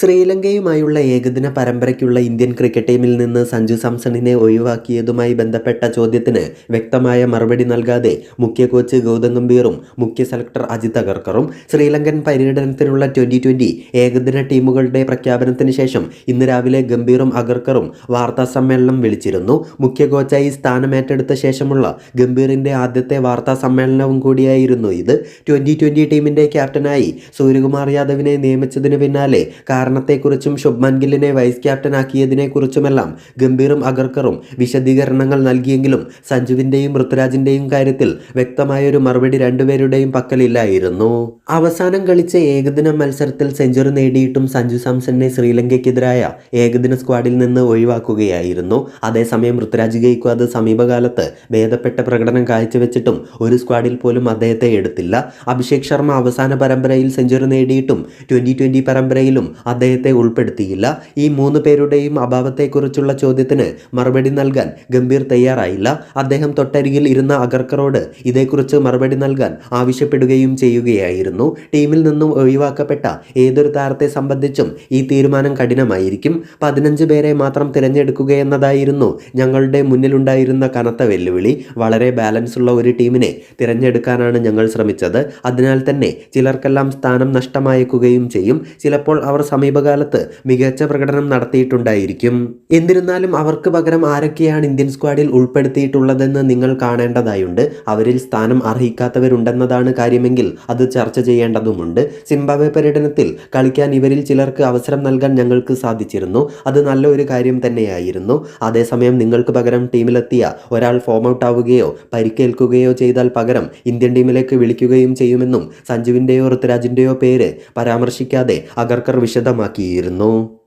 ശ്രീലങ്കയുമായുള്ള ഏകദിന പരമ്പരയ്ക്കുള്ള Indian cricket ടീമിൽ നിന്ന് സഞ്ജു സാംസണിനെ ഒഴിവാക്കിയതുമായി ബന്ധപ്പെട്ട ചോദ്യത്തിന് വ്യക്തമായ മറുപടി നൽകാതെ മുഖ്യ കോച്ച് ഗൗതം ഗംഭീറും മുഖ്യ സെലക്ടർ അജിത് അഗർക്കറും ശ്രീലങ്കൻ പര്യടനത്തിനുള്ള ട്വന്റി ട്വന്റി ഏകദിന ടീമുകളുടെ പ്രഖ്യാപനത്തിന് ശേഷം ഇന്ന് രാവിലെ ഗംഭീറും അഗർക്കറും വാർത്താ സമ്മേളനം വിളിച്ചിരുന്നു. മുഖ്യ കോച്ചായി സ്ഥാനമേറ്റെടുത്ത ശേഷമുള്ള ഗംഭീറിന്റെ ആദ്യത്തെ വാർത്താ സമ്മേളനവും കൂടിയായിരുന്നു ഇത്. ട്വന്റി ട്വന്റി ടീമിന്റെ ക്യാപ്റ്റനായി സൂര്യകുമാർ യാദവിനെ നിയമിച്ചതിന് പിന്നാലെ കാരണത്തെക്കുറിച്ചും ശുഭ്മാൻ ഗില്ലിനെ വൈസ് ക്യാപ്റ്റനാക്കിയതിനെക്കുറിച്ചുമെല്ലാം ഗംഭീറും അഗർക്കറും വിശദീകരണങ്ങൾ നൽകിയെങ്കിലും സഞ്ജുവിന്റെയും ഋതുരാജിന്റെയും കാര്യത്തിൽ വ്യക്തമായൊരു മറുപടി രണ്ടുപേരുടെയും പക്കലില്ലായിരുന്നു. അവസാനം കളിച്ച ഏകദിന മത്സരത്തിൽ സെഞ്ചുറി നേടിയിട്ടും സഞ്ജു സാംസണിനെ ശ്രീലങ്കയ്ക്കെതിരായ ഏകദിന സ്ക്വാഡിൽ നിന്ന് ഒഴിവാക്കുകയായിരുന്നു. അതേസമയം ഋതുരാജ് ഗെയ്ക്വാദ് സമീപകാലത്ത് ഭേദപ്പെട്ട പ്രകടനം കാഴ്ചവെച്ചിട്ടും ഒരു സ്ക്വാഡിൽ പോലും അദ്ദേഹത്തെ എടുത്തില്ല. അഭിഷേക് ശർമ്മ അവസാന പരമ്പരയിൽ സെഞ്ചുറി നേടിയിട്ടും ട്വന്റി ട്വന്റി പരമ്പരയിലും അദ്ദേഹത്തെ ഉൾപ്പെടുത്തിയില്ല. ഈ മൂന്ന് പേരുടെയും അഭാവത്തെക്കുറിച്ചുള്ള ചോദ്യത്തിന് മറുപടി നൽകാൻ ഗംഭീർ തയ്യാറായില്ല. അദ്ദേഹം തൊട്ടരികിൽ ഇരുന്ന അഗർക്കറോട് ഇതേക്കുറിച്ച് മറുപടി നൽകാൻ ആവശ്യപ്പെടുകയും ചെയ്യുകയായിരുന്നു. ടീമിൽ നിന്നും ഒഴിവാക്കപ്പെട്ട ഏതൊരു താരത്തെ സംബന്ധിച്ചും ഈ തീരുമാനം കഠിനമായിരിക്കും. പതിനഞ്ച് പേരെ മാത്രം തിരഞ്ഞെടുക്കുക എന്നതായിരുന്നു ഞങ്ങളുടെ മുന്നിലുണ്ടായിരുന്ന കനത്ത വെല്ലുവിളി. വളരെ ബാലൻസ് ഉള്ള ഒരു ടീമിനെ തിരഞ്ഞെടുക്കാനാണ് ഞങ്ങൾ ശ്രമിച്ചത്. അതിനാൽ തന്നെ ചിലർക്കെല്ലാം സ്ഥാനം നഷ്ടമായേക്കുകയും ചെയ്യും. ചിലപ്പോൾ അവർ സമീപകാലത്ത് മികച്ച പ്രകടനം നടത്തിയിട്ടുണ്ടായിരിക്കും. എന്നിരുന്നാലും അവർക്ക് പകരം ആരൊക്കെയാണ് ഇന്ത്യൻ സ്ക്വാഡിൽ ഉൾപ്പെടുത്തിയിട്ടുള്ളതെന്ന് നിങ്ങൾ കാണേണ്ടതായുണ്ട്. അവരിൽ സ്ഥാനം അർഹിക്കാത്തവരുണ്ടെന്നതാണ് കാര്യമെങ്കിൽ അത് ചർച്ച ചെയ്യേണ്ടതുമുണ്ട്. സിംബാബ്വെ പര്യടനത്തിൽ കളിക്കാൻ ഇവരിൽ ചിലർക്ക് അവസരം നൽകാൻ ഞങ്ങൾക്ക് സാധിച്ചിരുന്നു. അത് നല്ല ഒരു കാര്യം തന്നെയായിരുന്നു. അതേസമയം നിങ്ങൾക്ക് പകരം ടീമിലെത്തിയ ഒരാൾ ഫോം ഔട്ട് ആവുകയോ പരിക്കേൽക്കുകയോ ചെയ്താൽ പകരം ഇന്ത്യൻ ടീമിലേക്ക് വിളിക്കുകയും ചെയ്യുമെന്നും സഞ്ജുവിന്റെയോ ഋതുരാജിന്റെയോ പേര് പരാമർശിക്കാതെ അഗർക്കർ Ama irmão